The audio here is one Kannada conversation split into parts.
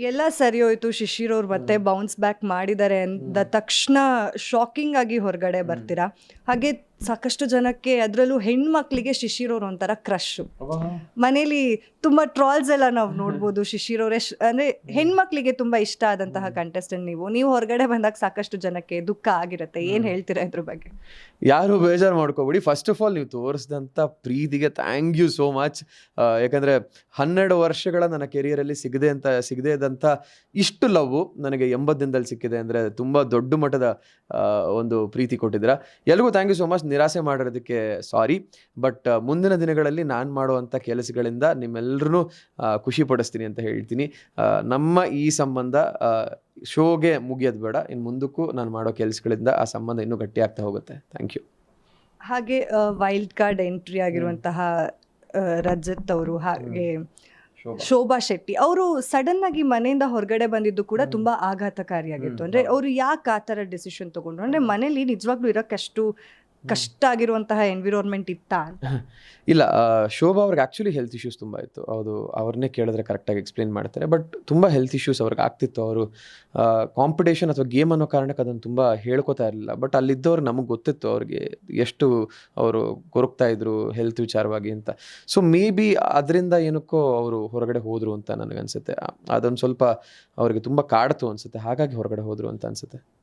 ಎಲ್ಲ ಸರಿ ಹೋಯ್ತು. ಶಿಶಿರ್ ಅವ್ರು ಮತ್ತೆ ಬೌನ್ಸ್ ಬ್ಯಾಕ್ ಮಾಡಿದ್ದಾರೆ ಅಂದ ತಕ್ಷಣ ಶಾಕಿಂಗ್ ಆಗಿ ಹೊರಗಡೆ ಬರ್ತೀರಾ? ಹಾಗೆ ಸಾಕಷ್ಟು ಜನಕ್ಕೆ ಅದರಲ್ಲೂ ಹೆಣ್ಮಕ್ಳಿಗೆ ಶಿಶಿರೋರು ಒಂಥರ ಕ್ರಶ್ ಮನೇಲಿ ತುಂಬಾ ಟ್ರಾಲ್ಸ್ ಎಲ್ಲ ನಾವು ನೋಡ್ಬೋದು ಶಿಶಿರೋರೆ. ಅಂದ್ರೆ ಹೆಣ್ಮಕ್ಳಿಗೆ ತುಂಬಾ ಇಷ್ಟ ಆದಂತಹ ಕಂಟೆಸ್ಟೆಂಟ್ ನೀವು. ನೀವು ಹೊರಗಡೆ ಬಂದಾಗ ಸಾಕಷ್ಟು ಜನಕ್ಕೆ ದುಃಖ ಆಗಿರುತ್ತೆ. ಏನ್ ಹೇಳ್ತೀರಾ ಇದ್ರ ಬಗ್ಗೆ? ಯಾರು ಬೇಜಾರು ಮಾಡ್ಕೋಬೇಡಿ. ಫಸ್ಟ್ ಆಫ್ ಆಲ್ ನೀವು ತೋರಿಸಿದಂಥ ಪ್ರೀತಿಗೆ ಥ್ಯಾಂಕ್ ಯು ಸೋ ಮಚ್ ಯಾಕಂದರೆ ಹನ್ನೆರಡು ವರ್ಷಗಳ ನನ್ನ ಕೆರಿಯರಲ್ಲಿ ಸಿಗದೆ ಅಂತ ಸಿಗದೇ ಇದ್ದಂಥ ಇಷ್ಟು ಲವ್ ನನಗೆ ಎಂಬತ್ತು ದಿನದಲ್ಲಿ ಸಿಕ್ಕಿದೆ. ಅಂದರೆ ತುಂಬ ದೊಡ್ಡ ಮಟ್ಟದ ಒಂದು ಪ್ರೀತಿ ಕೊಟ್ಟಿದ್ದೀರಾ. ಎಲ್ರಿಗೂ ಥ್ಯಾಂಕ್ ಯು ಸೋ ಮಚ್ ನಿರಾಸೆ ಮಾಡಿರೋದಕ್ಕೆ ಸಾರಿ. ಬಟ್ ಮುಂದಿನ ದಿನಗಳಲ್ಲಿ ನಾನು ಮಾಡುವಂಥ ಕೆಲಸಗಳಿಂದ ನಿಮ್ಮೆಲ್ಲರೂ ಖುಷಿ ಪಡಿಸ್ತೀನಿ ಅಂತ ಹೇಳ್ತೀನಿ. ನಮ್ಮ ಈ ಸಂಬಂಧ ಶೋಗೆ ಮುಗಿಯೋದು ಬೇಡ. ಇನ್ನು ಮುಂದಕ್ಕೂ ನಾನು ಮಾಡೋ ಕೆಲಸಗಳಿಂದ ಆ ಸಂಬಂಧ ಇನ್ನೂ ಗಟ್ಟಿ ಆಗ್ತಾ ಹೋಗುತ್ತೆ. Thank you. ಹಾಗೆ ವೈಲ್ಡ್ ಕಾರ್ಡ್ ಎಂಟ್ರಿ ಆಗಿರುವಂತಹ ರಜತ್ ಅವರು ಹಾಗೆ ಶೋಭಾ. ಶೆಟ್ಟಿ ಅವರು ಸಡನ್ ಆಗಿ ಮನೆಯಿಂದ ಹೊರಗಡೆ ಬಂದಿದ್ದು ಕೂಡ ತುಂಬಾ ಆಘಾತಕಾರಿಯಾಗಿತ್ತು. ಅಂದ್ರೆ. ಅವರು ಯಾಕೆ ಆ ತರ ಡಿಸಿಷನ್ ತಗೊಂಡ್ರು? ಅಂದ್ರೆ ಮನೇಲಿ ನಿಜವಾಗ್ಲೂ ಇರೋಕ್ಕೆ ಅಷ್ಟು ಕಷ್ಟ ಆಗಿರುವಂತಹ ಎನ್ವಿರಾನ್ಮೆಂಟ್ ಇತ್ತ ಇಲ್ಲ ಶೋಭಾ ಅವ್ರಿಗೆ ಆ್ಯಕ್ಚುಲಿ ಹೆಲ್ತ್ ಇಶ್ಯೂಸ್ ತುಂಬ ಇತ್ತು. ಅದು ಅವ್ರನ್ನೇ ಕೇಳಿದ್ರೆ ಕರೆಕ್ಟಾಗಿ ಎಕ್ಸ್ಪ್ಲೇನ್ ಮಾಡ್ತಾರೆ. ಬಟ್ ತುಂಬ ಹೆಲ್ತ್ ಇಶ್ಯೂಸ್ ಅವ್ರಿಗೆ ಆಗ್ತಿತ್ತು. ಅವರು ಕಾಂಪಿಟೇಷನ್ ಅಥವಾ ಗೇಮ್ ಅನ್ನೋ ಕಾರಣಕ್ಕೆ ಅದನ್ನು ತುಂಬ ಹೇಳ್ಕೊತಾ ಇರಲಿಲ್ಲ. ಬಟ್ ಅಲ್ಲಿದ್ದವ್ರು ನಮಗೆ ಗೊತ್ತಿತ್ತು ಅವ್ರಿಗೆ ಎಷ್ಟು ಅವರು ಕೊರಗ್ತಾ ಇದ್ರು ಹೆಲ್ತ್ ವಿಚಾರವಾಗಿ ಅಂತ. ಸೊ ಮೇ ಬಿ ಅದರಿಂದ ಏನಕ್ಕೋ ಅವರು ಹೊರಗಡೆ ಹೋದರು ಅಂತ ನನಗನ್ಸುತ್ತೆ. ಅದೊಂದು ಸ್ವಲ್ಪ ಅವ್ರಿಗೆ ತುಂಬ ಕಾಡ್ತು ಅನ್ಸುತ್ತೆ. ಹಾಗಾಗಿ ಹೊರಗಡೆ ಹೋದರು ಅಂತ ಅನ್ಸುತ್ತೆ.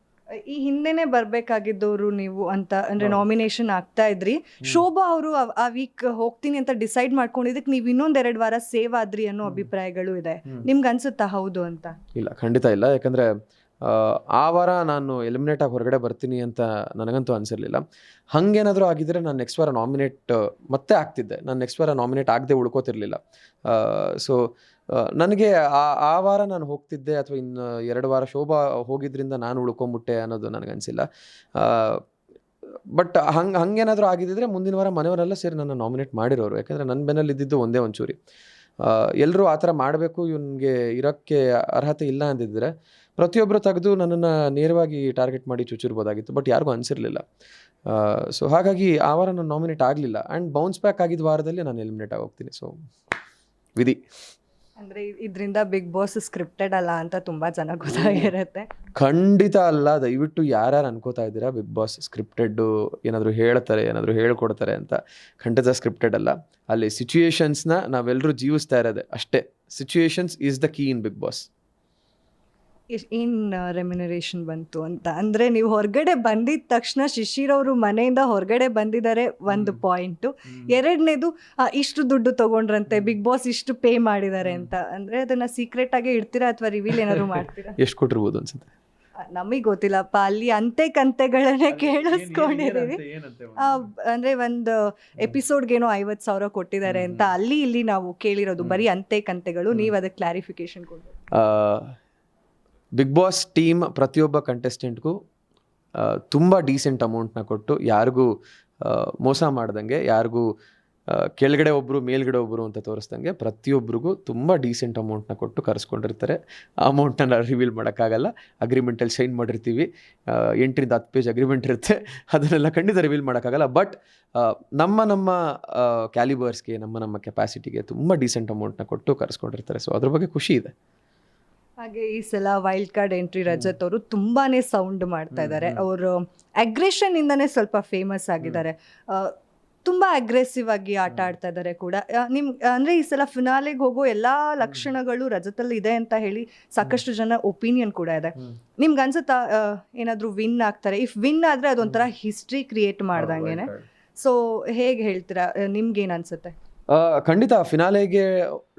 ಈ ಹಿಂದೆನೆ ಬರ್ಬೇಕಾಗಿದ್ದವರು ನೀವು ಅಂತ ಅಂದ್ರೆ. ನಾಮಿನೇಷನ್ ಆಗ್ತಾ ಇದ್ರಿ. ಶೋಭಾ ಅವರು ಆ ವೀಕ್ ಹೋಗ್ತೀನಿ ಅಂತ ಡಿಸೈಡ್ ಮಾಡ್ಕೊಂಡಿದ್ದಕ್ಕೆ ನೀವು ಎರಡ್ ವಾರ ಸೇವ್ ಆದ್ರಿ ಅನ್ನೋ ಅಭಿಪ್ರಾಯಗಳು ಇದೆ. ನಿಮ್ಗೆ ಅನ್ಸುತ್ತಾ ಹೌದು ಅಂತ? ಇಲ್ಲ ಖಂಡಿತ ಇಲ್ಲ. ಯಾಕಂದರೆ ಆ ವಾರ ನಾನು ಎಲಿಮಿನೇಟ್ ಆಗಿ ಹೊರಗಡೆ ಬರ್ತೀನಿ ಅಂತ ನನಗಂತೂ ಅನಿಸಿರಲಿಲ್ಲ. ಹಂಗೇನಾದರೂ ಆಗಿದ್ದರೆ ನಾನು ನೆಕ್ಸ್ಟ್ ವಾರ ನಾಮಿನೇಟ್ ಮತ್ತೆ ಆಗ್ತಿದ್ದೆ. ನಾನು ನೆಕ್ಸ್ಟ್ ವಾರ ನಾಮಿನೇಟ್ ಆಗದೆ ಉಳ್ಕೋತಿರ್ಲಿಲ್ಲ. ಸೊ ನನಗೆ ಆ ಆ ವಾರ ನಾನು ಹೋಗ್ತಿದ್ದೆ ಅಥವಾ ಇನ್ನು ಎರಡು ವಾರ ಶೋಭಾ ಹೋಗಿದ್ರಿಂದ ನಾನು ಉಳ್ಕೊಂಬಿಟ್ಟೆ ಅನ್ನೋದು ನನಗನ್ಸಿಲ್ಲ ಬಟ್ ಹಂಗೆ, ಹಂಗೇನಾದರೂ ಆಗಿದ್ದಿದ್ರೆ ಮುಂದಿನ ವಾರ ಮನೆಯವರೆಲ್ಲ ಸೇರಿ ನನ್ನ ನಾಮಿನೇಟ್ ಮಾಡಿರೋರು. ಯಾಕಂದರೆ ನನ್ನ ಬೆನ್ನಲ್ಲಿ ಇದ್ದಿದ್ದು ಒಂದೇ ಒಂಚೂರಿ. ಎಲ್ಲರೂ ಆ ಥರ ಮಾಡಬೇಕು, ಇವನಿಗೆ ಇರೋಕ್ಕೆ ಅರ್ಹತೆ ಇಲ್ಲ ಅಂದಿದ್ರೆ ಪ್ರತಿಯೊಬ್ಬರು ತೆಗೆದು ನನ್ನನ್ನು ನೇರವಾಗಿ ಟಾರ್ಗೆಟ್ ಮಾಡಿ ಚುಚ್ಚಿರ್ಬೋದಾಗಿತ್ತು ಬಟ್ ಯಾರಿಗೂ ಅನಿಸಿರಲಿಲ್ಲ. ಸೊ ಹಾಗಾಗಿ ಆ ವಾರ ನಾನು ನಾಮಿನೇಟ್ ಆಗಲಿಲ್ಲ. ಆ್ಯಂಡ್ ಬೌನ್ಸ್ ಬ್ಯಾಕ್ ಆಗಿದ್ದ ವಾರದಲ್ಲಿ ನಾನು ಎಲಿಮಿನೇಟ್ ಆಗಿ ಹೋಗ್ತೀನಿ ಸೊ ವಿಧಿ. ಅಂದರೆ ಇದರಿಂದ ಬಿಗ್ ಬಾಸ್ ಸ್ಕ್ರಿಪ್ಟೆಡ್ ಅಲ್ಲ ಅಂತ ತುಂಬ ಜನ ಗೊತ್ತಾಗಿರುತ್ತೆ. ಖಂಡಿತ ಅಲ್ಲ. ದಯವಿಟ್ಟು ಯಾರ್ಯಾರು ಅನ್ಕೋತಾ ಇದ್ದೀರಾ ಬಿಗ್ ಬಾಸ್ ಸ್ಕ್ರಿಪ್ಟೆಡ್ಡು ಏನಾದರೂ ಹೇಳ್ತಾರೆ ಏನಾದರೂ ಹೇಳ್ಕೊಡ್ತಾರೆ ಅಂತ. ಖಂಡಿತ ಸ್ಕ್ರಿಪ್ಟೆಡ್ ಅಲ್ಲ. ಅಲ್ಲಿ ಸಿಚುಯೇಷನ್ಸ್ನ ನಾವೆಲ್ಲರೂ ಜೀವಿಸ್ತಾ ಇರೋದೆ ಅಷ್ಟೇ. Situations is the key in Bigg Boss ಏನ್ ರೆಮ್ಯುನರೇಷನ್ ಬಂತು ಅಂತ. ಅಂದ್ರೆ ನೀವು ಹೊರಗಡೆ ಬಂದಿದ ತಕ್ಷಣ ಶಿಶಿರ್ ಅವರು ಮನೆಯಿಂದ ಹೊರಗಡೆ ಬಂದಿದ್ದಾರೆ ಒಂದು ಪಾಯಿಂಟು. ಎರಡನೇದು ಇಷ್ಟು ದುಡ್ಡು ತಗೊಂಡ್ರಂತೆ ಬಿಗ್ ಬಾಸ್ ಇಷ್ಟು ಪೇ ಮಾಡಿದ್ದಾರೆ ಅಂತ. ಅಂದ್ರೆ ಅದನ್ನ ಸೀಕ್ರೆಟ್ ಆಗಿ ಇಡ್ತೀರಾ ಅಥವಾ ರಿವೀಲ್ ಏನಾದ್ರು ಮಾಡ್ತೀರಾ? ಎಷ್ಟು ಕೊಟ್ಟಿರ್ಬೋದು ಅನ್ಸುತ್ತೆ? ನಮಗೆ ಗೊತ್ತಿಲ್ಲಪ್ಪ. ಅಲ್ಲಿ ಅಂತೆ ಕಂತೆಗಳನ್ನೇ ಕೇಳಿಸ್ಕೊಂಡಿದ್ದೀವಿ ಅಂದರೆ ಒಂದು ಎಪಿಸೋಡ್ಗೇನೋ ಐವತ್ತು ಸಾವಿರ ಕೊಟ್ಟಿದ್ದಾರೆ ಅಂತ. ಅಲ್ಲಿ ಇಲ್ಲಿ ನಾವು ಕೇಳಿರೋದು ಬರೀ ಅಂತೆ ಕಂತೆಗಳು. ನೀವು ಅದಕ್ಕೆ ಕ್ಲಾರಿಫಿಕೇಶನ್ ಕೊಡ್ಬೇಕು. ಬಿಗ್ ಬಾಸ್ ಟೀಮ್ ಪ್ರತಿಯೊಬ್ಬ ಕಂಟೆಸ್ಟೆಂಟ್ಗೂ ತುಂಬ ಡೀಸೆಂಟ್ ಅಮೌಂಟ್ನ ಕೊಟ್ಟು ಯಾರಿಗೂ ಮೋಸ ಮಾಡ್ದಂಗೆ, ಯಾರಿಗೂ ಕೆಳಗಡೆ ಒಬ್ಬರು ಮೇಲ್ಗಡೆ ಒಬ್ಬರು ಅಂತ ತೋರಿಸ್ದಂಗೆ ಪ್ರತಿಯೊಬ್ಬರಿಗೂ ತುಂಬ ಡೀಸೆಂಟ್ ಅಮೌಂಟ್ನ ಕೊಟ್ಟು ಕರೆಸ್ಕೊಂಡಿರ್ತಾರೆ. ಆ ಅಮೌಂಟನ್ನು ರಿವೀಲ್ ಮಾಡೋಕ್ಕಾಗಲ್ಲ. ಅಗ್ರಿಮೆಂಟಲ್ಲಿ ಸೈನ್ ಮಾಡಿರ್ತೀವಿ. ಎಂಟರಿಂದ ಹತ್ತು ಪೇಜ್ ಅಗ್ರಿಮೆಂಟ್ ಇರುತ್ತೆ. ಅದನ್ನೆಲ್ಲ ಖಂಡಿತ ರಿವೀಲ್ ಮಾಡೋಕ್ಕಾಗಲ್ಲ. ಬಟ್ ನಮ್ಮ ನಮ್ಮ ಕ್ಯಾಲಿಬರ್ಸ್ಗೆ ನಮ್ಮ ನಮ್ಮ ಕೆಪಾಸಿಟಿಗೆ ತುಂಬ ಡೀಸೆಂಟ್ ಅಮೌಂಟ್ನ ಕೊಟ್ಟು ಕರೆಸ್ಕೊಂಡಿರ್ತಾರೆ. ಸೊ ಅದ್ರ ಬಗ್ಗೆ ಖುಷಿ ಇದೆ. ಹಾಗೆ ಈ ಸಲ ವೈಲ್ಡ್ ಕಾರ್ಡ್ ಎಂಟ್ರಿ ರಜತ್ ಅವರು ತುಂಬಾನೇ ಸೌಂಡ್ ಮಾಡ್ತಾ ಇದ್ದಾರೆ ಅವರು ಅಗ್ರೆಷನ್ ಇಂದಾನೇ ಸ್ವಲ್ಪ ಫೇಮಸ್ ಆಗಿದ್ದಾರೆ. ತುಂಬ ಅಗ್ರೆಸಿವ್ ಆಗಿ ಆಟ ಆಡ್ತಾ ಇದ್ದಾರೆ ಕೂಡ. ನಿಮ್ ಅಂದ್ರೆ ಈ ಸಲ ಫಿನಾಲೆಗೆ ಹೋಗೋ ಎಲ್ಲಾ ಲಕ್ಷಣಗಳು ರಜತಲ್ಲಿ ಇದೆ ಅಂತ ಹೇಳಿ ಸಾಕಷ್ಟು ಜನ ಒಪಿನಿಯನ್ ಕೂಡ ಇದೆ. ನಿಮ್ಗೆ ಅನ್ಸುತ್ತಾ ಏನಾದರೂ ವಿನ್ ಆಗ್ತಾರೆ? ಇಫ್ ವಿನ್ ಆದ್ರೆ ಅದೊಂಥರ ಹಿಸ್ಟ್ರಿ ಕ್ರಿಯೇಟ್ ಮಾಡ್ದಂಗೆನೆ. ಸೊ ಹೇಗೆ ಹೇಳ್ತೀರಾ? ನಿಮ್ಗೇನು ಅನ್ಸುತ್ತೆ? ಖಂಡಿತ ಫಿನಾಲೆಗೆ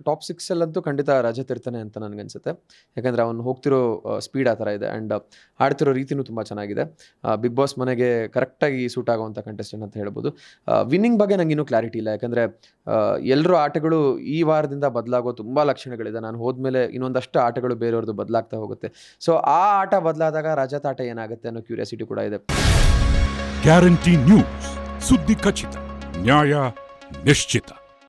ಟಾಪ್ ಸಿಕ್ಸಲ್ಲಂತೂ ಖಂಡಿತ ರಜತ್ ಇರ್ತಾನೆ ಅಂತ ನನಗನ್ಸುತ್ತೆ. ಯಾಕಂದರೆ ಅವನು ಹೋಗ್ತಿರೋ ಸ್ಪೀಡ್ ಆ ಥರ ಇದೆ ಆ್ಯಂಡ್ ಆಡ್ತಿರೋ ರೀತಿನೂ ತುಂಬ ಚೆನ್ನಾಗಿದೆ. ಬಿಗ್ ಬಾಸ್ ಮನೆಗೆ ಕರೆಕ್ಟಾಗಿ ಸೂಟ್ ಆಗುವಂಥ ಕಂಟೆಸ್ಟೆಂಟ್ ಅಂತ ಹೇಳ್ಬೋದು. ವಿನ್ನಿಂಗ್ ಬಗ್ಗೆ ನಂಗೆ ಇನ್ನೂ ಕ್ಲಾರಿಟಿ ಇಲ್ಲ. ಯಾಕಂದರೆ ಎಲ್ಲರೂ ಆಟಗಳು ಈ ವಾರದಿಂದ ಬದಲಾಗೋ ತುಂಬ ಲಕ್ಷಣಗಳಿದೆ. ನಾನು ಹೋದ್ಮೇಲೆ ಇನ್ನೊಂದಷ್ಟು ಆಟಗಳು ಬೇರೆಯವ್ರದ್ದು ಬದಲಾಗ್ತಾ ಹೋಗುತ್ತೆ. ಸೊ ಆ ಆಟ ಬದಲಾದಾಗ ರಜತ್ ಆಟ ಏನಾಗುತ್ತೆ ಅನ್ನೋ ಕ್ಯೂರಿಯಾಸಿಟಿ ಕೂಡ ಇದೆ. ಗ್ಯಾರಂಟಿ ನ್ಯೂಸ್ ಸುದ್ದಿ ಖಚಿತ, ನ್ಯಾಯ ನಿಶ್ಚಿತ.